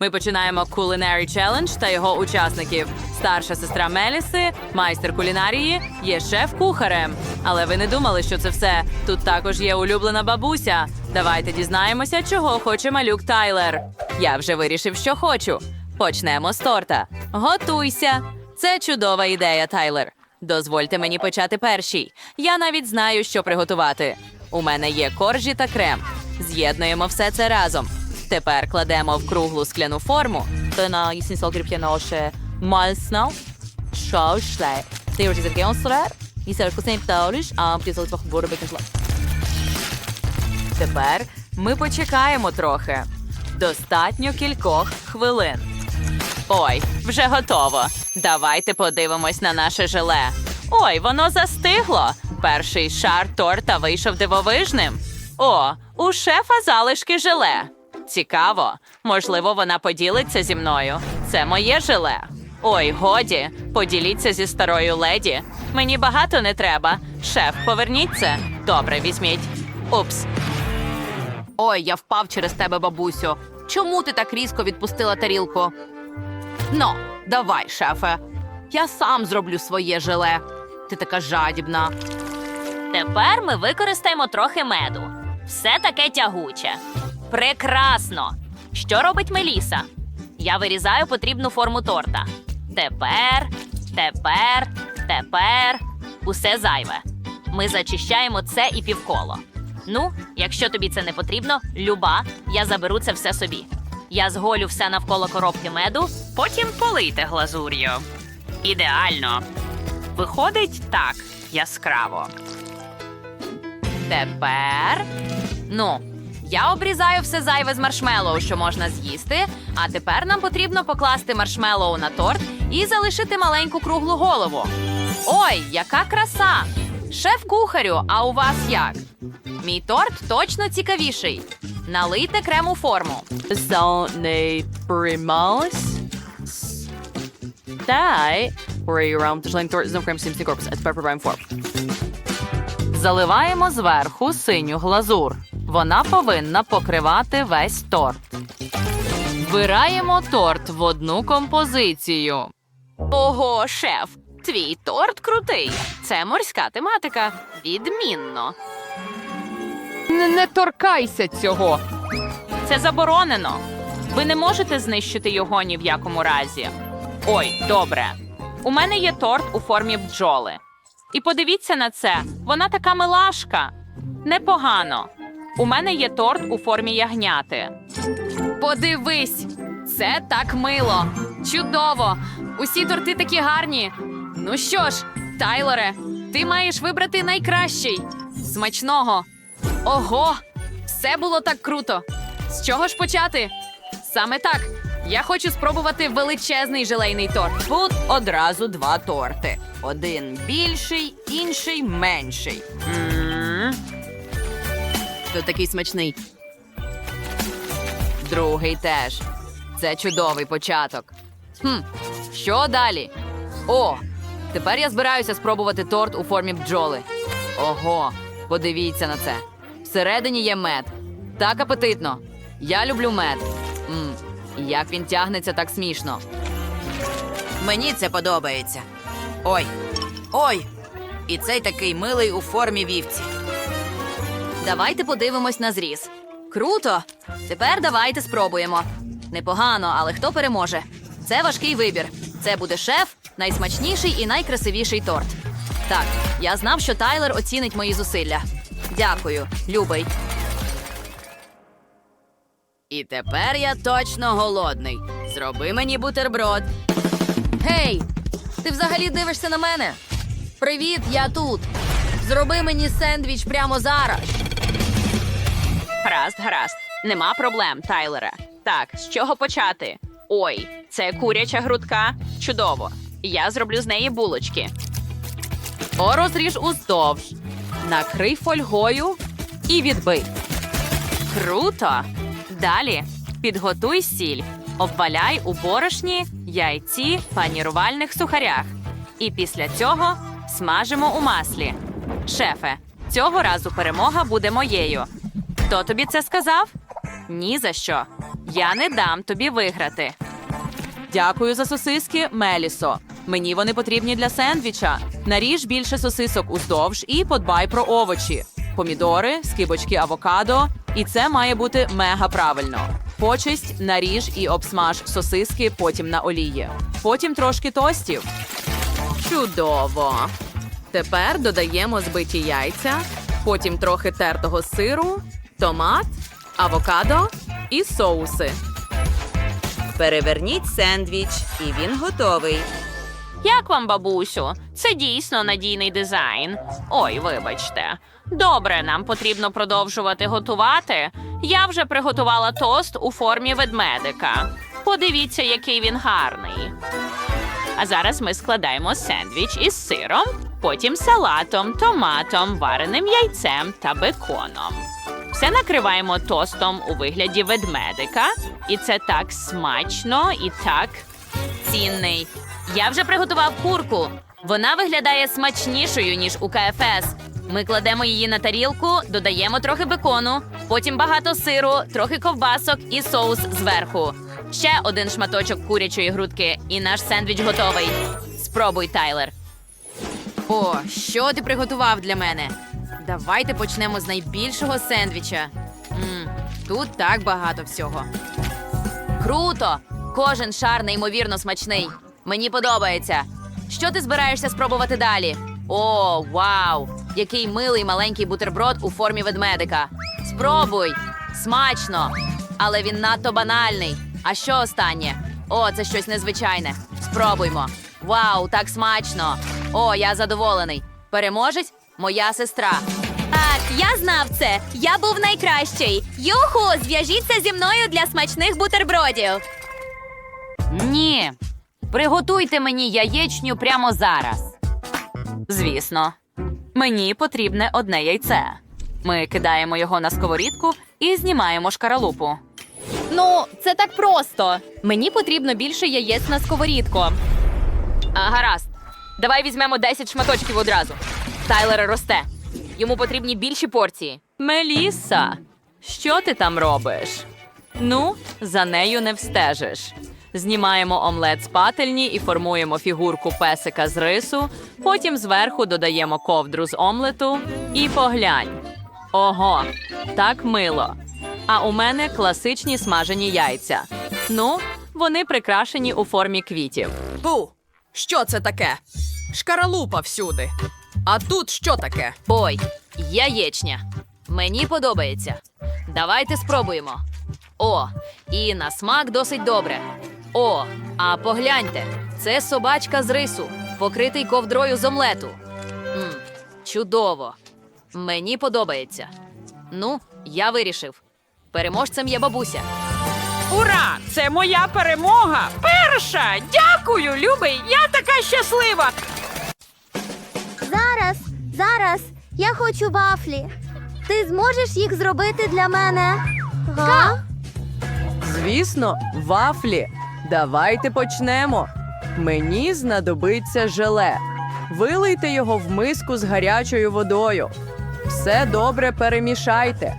Ми починаємо Culinary Challenge та його учасників. Старша сестра Меліси, майстер кулінарії, є шеф-кухарем. Але ви не думали, що це все. Тут також є улюблена бабуся. Давайте дізнаємося, чого хоче малюк Тайлер. Я вже вирішив, що хочу. Почнемо з торта. Готуйся! Це чудова ідея, Тайлер. Дозвольте мені почати перший. Я навіть знаю, що приготувати. У мене є коржі та крем. З'єднуємо все це разом. Тепер кладемо в круглу скляну форму. I sin saker pianoche malsnau. Шошле. Ти вже закинув І це вкусний пталиш, а птицел трохи буде викинула. Тепер ми почекаємо трохи. Достатньо кількох хвилин. Ой, вже готово. Давайте подивимось на наше желе. Ой, воно застигло. Перший шар торта вийшов дивовижним. О, у шефа залишки желе. Цікаво. Можливо, вона поділиться зі мною. Це моє желе. Ой, годі, поділіться зі старою леді. Мені багато не треба. Шеф, поверніть це. Добре, візьміть. Упс. Ой, я впав через тебе, бабусю. Чому ти так різко відпустила тарілку? Ну, давай, шефе. Я сам зроблю своє желе. Ти така жадібна. Тепер ми використаємо трохи меду. Все таке тягуче. Прекрасно! Що робить Меліса? Я вирізаю потрібну форму торта. Тепер, тепер, тепер усе зайве. Ми зачищаємо це і півколо. Ну, якщо тобі це не потрібно, люба, я заберу це все собі. Я зголю все навколо коробки меду, потім полийте глазур'ю. Ідеально. Виходить так яскраво. Тепер. Ну, я обрізаю все зайве з маршмеллоу, що можна з'їсти. А тепер нам потрібно покласти маршмеллоу на торт і залишити маленьку круглу голову. Ой, яка краса! Шеф-кухарю, а у вас як? Мій торт точно цікавіший. Налийте крему форму. Зони прималось. Дай. Рейрам тижлень торт знов крем сімсні корпус. А тепер пробуємо форм. Заливаємо зверху синю глазур. Вона повинна покривати весь торт. Вбираємо торт в одну композицію. Ого, шеф! Твій торт крутий. Це морська тематика. Відмінно. Не, не торкайся цього. Це заборонено. Ви не можете знищити його ні в якому разі. Ой, добре. У мене є торт у формі бджоли. І подивіться на це, вона така милашка. Непогано. У мене є торт у формі ягняти. Подивись, це так мило. Чудово. Усі торти такі гарні. Ну що ж, Тайлоре, ти маєш вибрати найкращий. Смачного. Ого, все було так круто. З чого ж почати? Саме так. Я хочу спробувати величезний желейний торт. Тут одразу два торти. Один більший, інший менший. М. Такий смачний? Другий теж. Це чудовий початок. Хм, що далі? О, тепер я збираюся спробувати торт у формі бджоли. Ого, подивіться на це. Всередині є мед. Так апетитно. Я люблю мед. М, як він тягнеться так смішно. Мені це подобається. Ой, ой! І цей такий милий у формі вівці. Давайте подивимось на зріз. Круто! Тепер давайте спробуємо. Непогано, але хто переможе? Це важкий вибір. Це буде шеф, найсмачніший і найкрасивіший торт. Так, я знав, що Тайлер оцінить мої зусилля. Дякую, любий. І тепер я точно голодний. Зроби мені бутерброд. Гей! Ти взагалі дивишся на мене? Привіт, я тут. Зроби мені сендвіч прямо зараз. Гаразд, гаразд. Нема проблем, Тайлере. Так, з чого почати? Ой, це куряча грудка. Чудово. Я зроблю з неї булочки. О, розріж уздовж. Накрий фольгою і відбий. Круто! Далі підготуй сіль, обваляй у борошні, яйці, панірувальних сухарях. І після цього смажимо у маслі. Шефе, цього разу перемога буде моєю. Хто тобі це сказав? Ні за що. Я не дам тобі виграти. Дякую за сосиски, Мелісо. Мені вони потрібні для сендвіча. Наріж більше сосисок уздовж і подбай про овочі. Помідори, скибочки авокадо. І це має бути мега правильно. Почисть, наріж і обсмаж сосиски потім на олії. Потім трошки тостів. Чудово. Тепер додаємо збиті яйця, потім трохи тертого сиру, томат, авокадо і соуси. Переверніть сендвіч, і він готовий. Як вам, бабусю? Це дійсно надійний дизайн. Ой, вибачте. Добре, нам потрібно продовжувати готувати. Я вже приготувала тост у формі ведмедика. Подивіться, який він гарний. А зараз ми складаємо сендвіч із сиром, потім салатом, томатом, вареним яйцем та беконом. Все накриваємо тостом у вигляді ведмедика, і це так смачно і так цінний. Я вже приготував курку. Вона виглядає смачнішою, ніж у КФС. Ми кладемо її на тарілку, додаємо трохи бекону, потім багато сиру, трохи ковбасок і соус зверху. Ще один шматочок курячої грудки, і наш сендвіч готовий. Спробуй, Тайлер. О, що ти приготував для мене? Давайте почнемо з найбільшого сендвіча. М, тут так багато всього. Круто! Кожен шар неймовірно смачний. Мені подобається. Що ти збираєшся спробувати далі? О, вау! Який милий маленький бутерброд у формі ведмедика. Спробуй! Смачно! Але він надто банальний. А що останнє? О, це щось незвичайне. Спробуймо. Вау, так смачно! О, я задоволений. Переможець моя сестра. Так, я знав це. Я був найкращий. Юху, зв'яжіться зі мною для смачних бутербродів. Ні. Приготуйте мені яєчню прямо зараз. Звісно, мені потрібне одне яйце. Ми кидаємо його на сковорідку і знімаємо шкаралупу. Ну, це так просто. Мені потрібно більше яєць на сковорідку. А, гаразд. Давай візьмемо 10 шматочків одразу. Тайлер росте. Йому потрібні більші порції. Мелісса, що ти там робиш? Ну, за нею не встежиш. Знімаємо омлет з пательні і формуємо фігурку песика з рису. Потім зверху додаємо ковдру з омлету і поглянь. Ого, так мило. А у мене класичні смажені яйця. Ну, вони прикрашені у формі квітів. Бу, що це таке? Шкаралупа всюди. А тут що таке? Ой, яєчня. Мені подобається. Давайте спробуємо. О, і на смак досить добре. О, а погляньте, це собачка з рису, покритий ковдрою з омлету. м чудово. Мені подобається. Ну, я вирішив. Переможцем є бабуся. Ура! Це моя перемога! Перша! Дякую, любий! Я така щаслива! Зараз. Я хочу вафлі. Ти зможеш їх зробити для мене? Га? Звісно, вафлі. Давайте почнемо. Мені знадобиться желе. Вилийте його в миску з гарячою водою. Все добре перемішайте.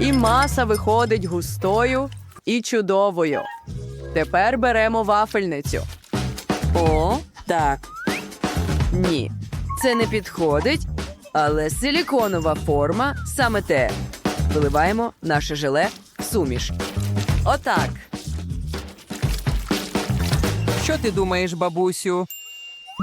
І маса виходить густою і чудовою. Тепер беремо вафельницю. О, так. Ні, це не підходить, але силіконова форма саме те. Виливаємо наше желе в суміш. Отак. Що ти думаєш, бабусю?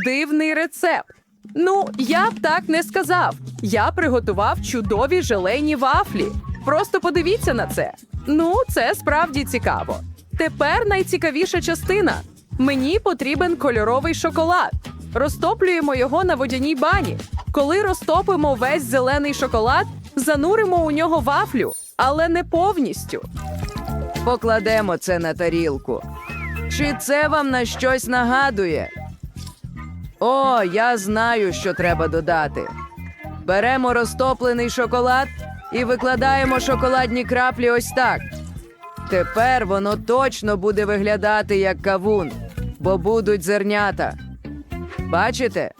Дивний рецепт. Ну, я б так не сказав. Я приготував чудові желейні вафлі. Просто подивіться на це. Ну, це справді цікаво. Тепер найцікавіша частина. Мені потрібен кольоровий шоколад. Розтоплюємо його на водяній бані. Коли розтопимо весь зелений шоколад, зануримо у нього вафлю, але не повністю. Покладемо це на тарілку. Чи це вам на щось нагадує? О, я знаю, що треба додати. Беремо розтоплений шоколад і викладаємо шоколадні краплі ось так. Тепер воно точно буде виглядати як кавун, бо будуть зернята. Бачите?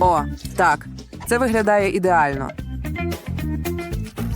О, так. Це виглядає ідеально.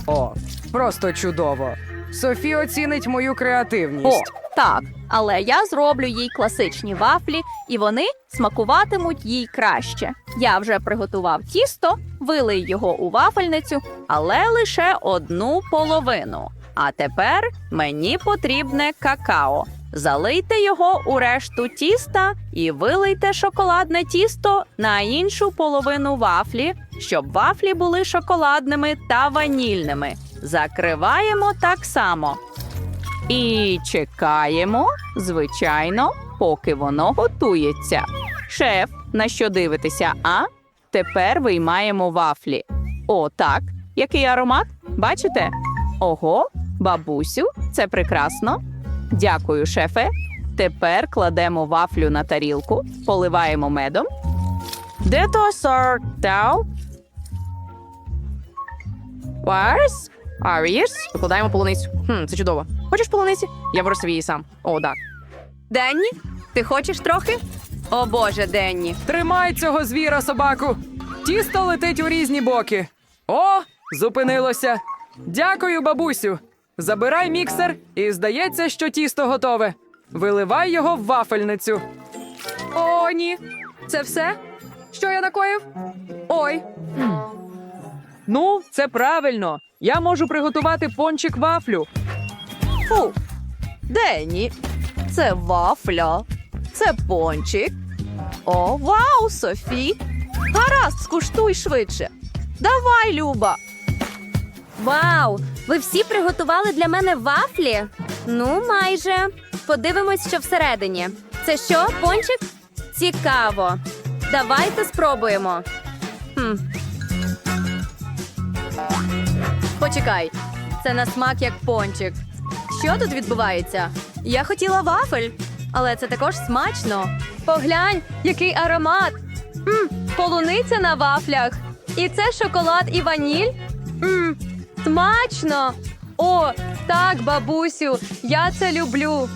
О, просто чудово. Софі оцінить мою О, креативність. так. Але я зроблю їй класичні вафлі, і вони смакуватимуть їй краще. Я вже приготував тісто, вилий його у вафельницю, але лише одну половину. А тепер мені потрібне какао. Залийте його у решту тіста і вилийте шоколадне тісто на іншу половину вафлі, щоб вафлі були шоколадними та ванільними. Закриваємо так само. І чекаємо, звичайно, поки воно готується. Шеф, на що дивитеся, а? Тепер виймаємо вафлі. О, так. Який аромат? Бачите? Ого, бабусю, це прекрасно. Дякую, шефе. Тепер кладемо вафлю на тарілку, поливаємо медом. Де то сор тау? Варс? Аріс? Викладаємо полуницю. Хм, це чудово. Хочеш полуниці? Я виростив її сам. О, так. Денні, ти хочеш трохи? О Боже, Денні. Тримай цього звіра, собаку. Тісто летить у різні боки. О, зупинилося. Дякую, бабусю. Забирай міксер, і здається, що тісто готове. Виливай його в вафельницю. О, ні. Це все? Що я накоїв? Ой. Ну, це правильно. Я можу приготувати пончик вафлю. Фу. Денні, це вафля, це пончик. О, вау, Софі. Гаразд, скуштуй швидше. Давай, Люба. Вау! Ви всі приготували для мене вафлі? Ну, майже. Подивимось, що всередині. Це що, пончик? Цікаво. Давайте спробуємо. Хм. Почекай, це на смак як пончик. Що тут відбувається? Я хотіла вафель, але це також смачно. Поглянь, який аромат! М, полуниця на вафлях. І це шоколад і ваніль. М, смачно! О, так, бабусю, я це люблю.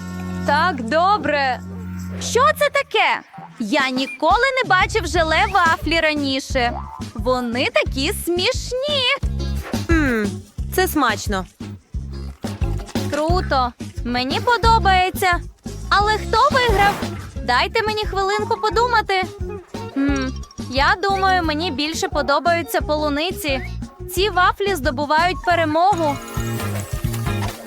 Так добре. Що це таке? Я ніколи не бачив желе вафлі раніше. Вони такі смішні. Мм, це смачно. Круто. Мені подобається. Але хто виграв? Дайте мені хвилинку подумати. Хм, я думаю, мені більше подобаються полуниці. Ці вафлі здобувають перемогу.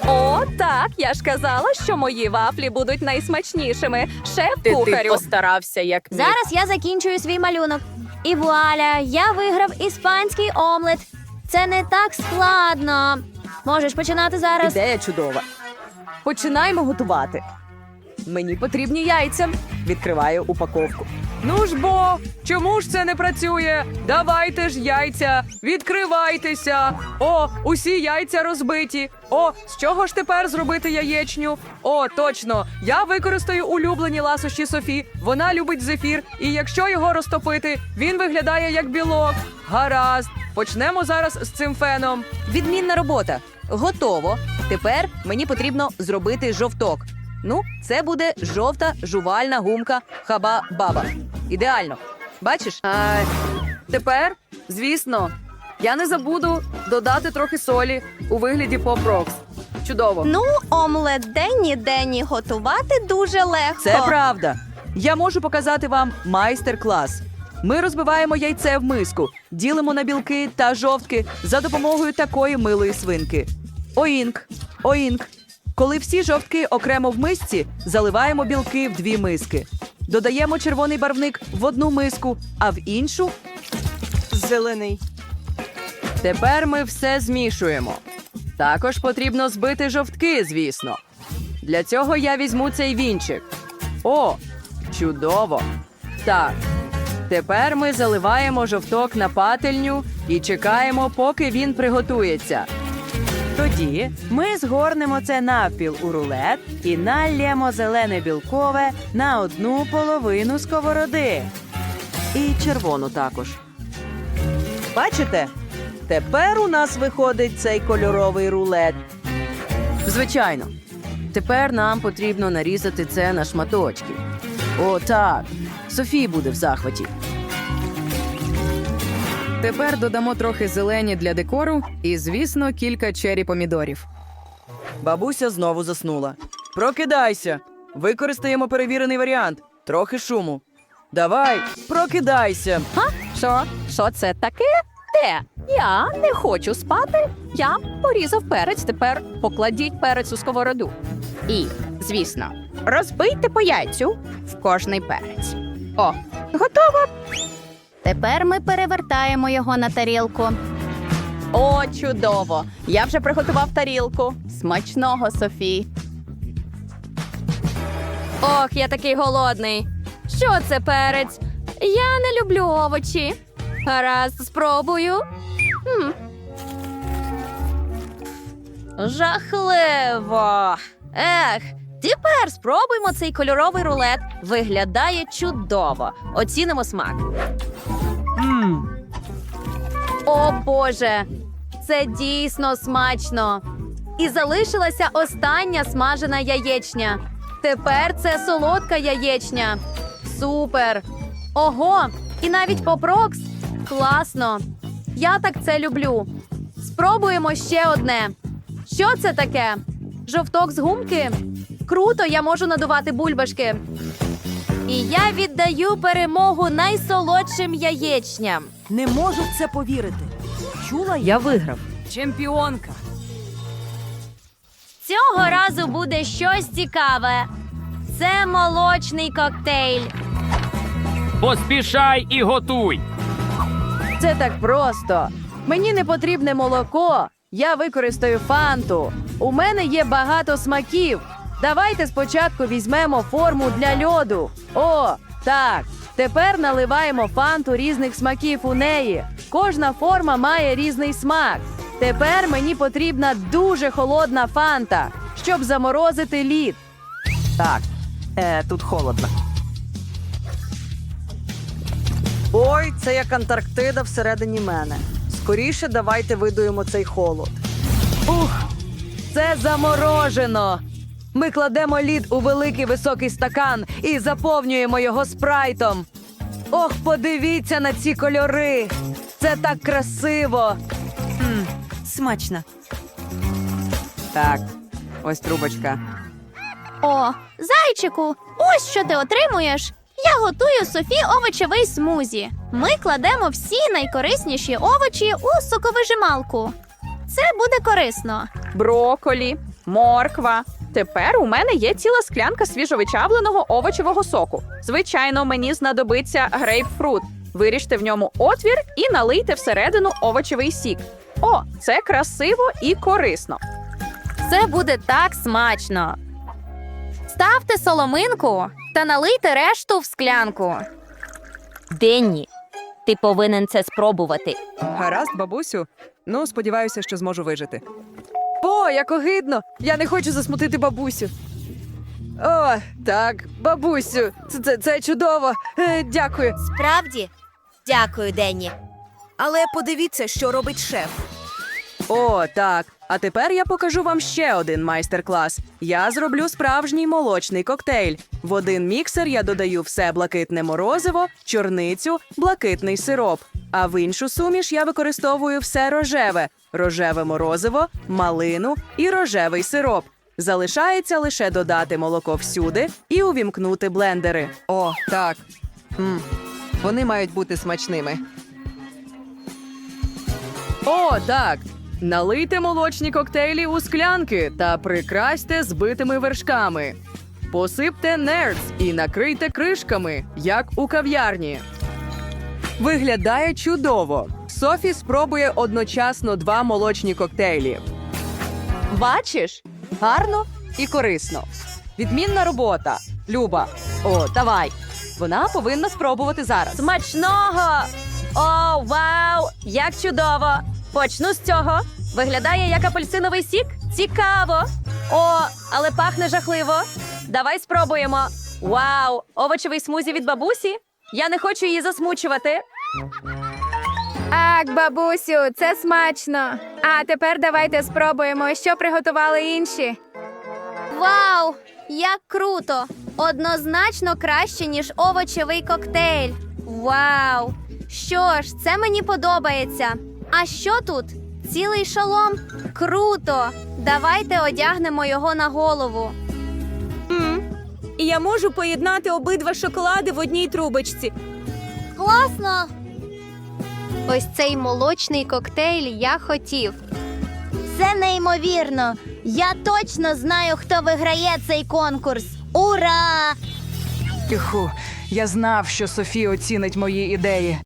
О, так, я ж казала, що мої вафлі будуть найсмачнішими. Шеф Ти, ти кухарю. постарався, як міг. Зараз я закінчую свій малюнок. І вуаля, я виграв іспанський омлет. Це не так складно. Можеш починати зараз. Ідея чудова. Починаємо готувати. Мені потрібні яйця. Відкриваю упаковку. Ну ж бо, чому ж це не працює? Давайте ж яйця, відкривайтеся. О, усі яйця розбиті. О, з чого ж тепер зробити яєчню? О, точно. Я використаю улюблені ласощі Софі. Вона любить зефір, і якщо його розтопити, він виглядає як білок. Гаразд. Почнемо зараз з цим феном. Відмінна робота. Готово. Тепер мені потрібно зробити жовток. Ну, це буде жовта жувальна гумка хаба-баба. Ідеально. Бачиш? А, тепер, звісно, я не забуду додати трохи солі у вигляді поп-рокс. Чудово. Ну, омлет Денні Денні готувати дуже легко. Це правда. Я можу показати вам майстер-клас. Ми розбиваємо яйце в миску, ділимо на білки та жовтки за допомогою такої милої свинки. Оінк, оінк. Коли всі жовтки окремо в мисці, заливаємо білки в дві миски. Додаємо червоний барвник в одну миску, а в іншу Зелений. Тепер ми все змішуємо. Також потрібно збити жовтки, звісно. Для цього я візьму цей вінчик. О, чудово! Так. Тепер ми заливаємо жовток на пательню і чекаємо, поки він приготується. Тоді ми згорнемо це навпіл у рулет і налємо зелене білкове на одну половину сковороди. і червону також. Бачите? Тепер у нас виходить цей кольоровий рулет. Звичайно. Тепер нам потрібно нарізати це на шматочки. О, так. Софія буде в захваті. Тепер додамо трохи зелені для декору і, звісно, кілька чері помідорів. Бабуся знову заснула. Прокидайся. Використаємо перевірений варіант. Трохи шуму. Давай, прокидайся. Що? Що це таке? Де? Я не хочу спати. Я порізав перець. Тепер покладіть перець у сковороду. І, звісно, розбийте по яйцю в кожний перець. О, готово. Тепер ми перевертаємо його на тарілку. О, чудово! Я вже приготував тарілку. Смачного, Софі. Ох, я такий голодний. Що це перець? Я не люблю овочі. Гаразд, спробую. М. Жахливо. Ех, тепер спробуємо цей кольоровий рулет. Виглядає чудово. Оцінимо смак. О Боже, це дійсно смачно. І залишилася остання смажена яєчня. Тепер це солодка яєчня. Супер! Ого! І навіть попрокс. Класно. Я так це люблю. Спробуємо ще одне. Що це таке? Жовток з гумки? Круто, я можу надувати бульбашки. І я віддаю перемогу найсолодшим яєчням. Не можу в це повірити. Чула Я виграв. Чемпіонка. Цього разу буде щось цікаве. Це молочний коктейль. Поспішай і готуй. Це так просто. Мені не потрібне молоко. Я використаю фанту. У мене є багато смаків. Давайте спочатку візьмемо форму для льоду. О, так. Тепер наливаємо фанту різних смаків у неї. Кожна форма має різний смак. Тепер мені потрібна дуже холодна фанта, щоб заморозити лід. Так, е, тут холодно. Ой, це як Антарктида всередині мене. Скоріше давайте видуємо цей холод. Ух, це заморожено. Ми кладемо лід у великий високий стакан і заповнюємо його спрайтом. Ох, подивіться на ці кольори. Це так красиво. Смачно. Так, ось трубочка. О, зайчику, ось що ти отримуєш. Я готую Софі овочевий смузі. Ми кладемо всі найкорисніші овочі у соковижималку. Це буде корисно. броколі, морква. Тепер у мене є ціла склянка свіжовичавленого овочевого соку. Звичайно, мені знадобиться грейпфрут. Виріжте в ньому отвір і налийте всередину овочевий сік. О, це красиво і корисно. Це буде так смачно. Ставте соломинку та налийте решту в склянку. Денні, ти повинен це спробувати. Гаразд, бабусю. Ну, сподіваюся, що зможу вижити. О, як огидно! Я не хочу засмутити бабусю. О, так, бабусю, це, це, це чудово. Е, дякую. Справді? Дякую, Денні. Але подивіться, що робить шеф. О, так. А тепер я покажу вам ще один майстер-клас. Я зроблю справжній молочний коктейль. В один міксер я додаю все блакитне морозиво, чорницю, блакитний сироп. А в іншу суміш я використовую все рожеве: рожеве морозиво, малину і рожевий сироп. Залишається лише додати молоко всюди і увімкнути блендери. О, так. м Вони мають бути смачними. О, так. Налийте молочні коктейлі у склянки та прикрасьте збитими вершками. Посипте нерц і накрийте кришками, як у кав'ярні. Виглядає чудово. Софі спробує одночасно два молочні коктейлі. Бачиш? Гарно і корисно. Відмінна робота. Люба. О, давай. Вона повинна спробувати зараз. Смачного! О, вау! Як чудово! Почну з цього. Виглядає як апельсиновий сік. Цікаво! О, але пахне жахливо. Давай спробуємо. Вау! Овочевий смузі від бабусі. Я не хочу її засмучувати. Ак, бабусю, це смачно. А тепер давайте спробуємо, що приготували інші. Вау! Як круто! Однозначно краще, ніж овочевий коктейль. Вау! Що ж, це мені подобається. А що тут? Цілий шолом? Круто! Давайте одягнемо його на голову. І я можу поєднати обидва шоколади в одній трубочці. Класно! Ось цей молочний коктейль я хотів. Це неймовірно. Я точно знаю, хто виграє цей конкурс. Ура! Тиху, я знав, що Софія оцінить мої ідеї.